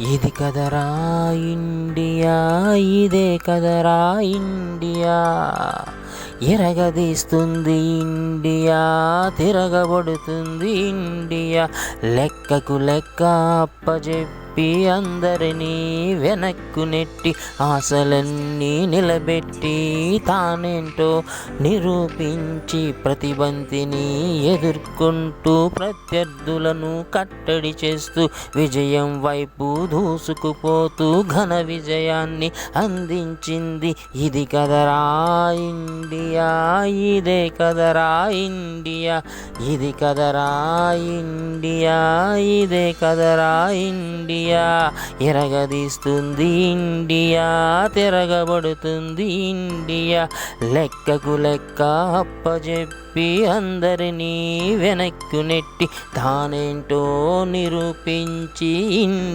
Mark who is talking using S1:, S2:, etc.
S1: ఇది కదరా ఇండియా ఇదే కదరా ఇండియా. ఎరగదీస్తుంది ఇండియా తిరగబడుతుంది ఇండియా. లెక్కకు లెక్క అప్పజెప్పి అందరినీ వెనక్కు నెట్టి ఆశలన్నీ నిలబెట్టి తానేంటో నిరూపించి ప్రతిబంతిని ఎదుర్కొంటూ ప్రత్యర్థులను కట్టడి చేస్తూ విజయం వైపు దూసుకుపోతూ ఘన విజయాన్ని అందించింది. ఇది కదరా ఇండియా ఇదే కదరా ఇండియా ఇది కదరా ఇండియా ఇదే కదరా ఇండియా. ఎరగదీస్తుంది ఇండియా తిరగబడుతుంది ఇండియా. లెక్కకు లెక్క అప్పజెప్పి అందరినీ వెనక్కు నెట్టి తానేంటో నిరూపించి ఇండియా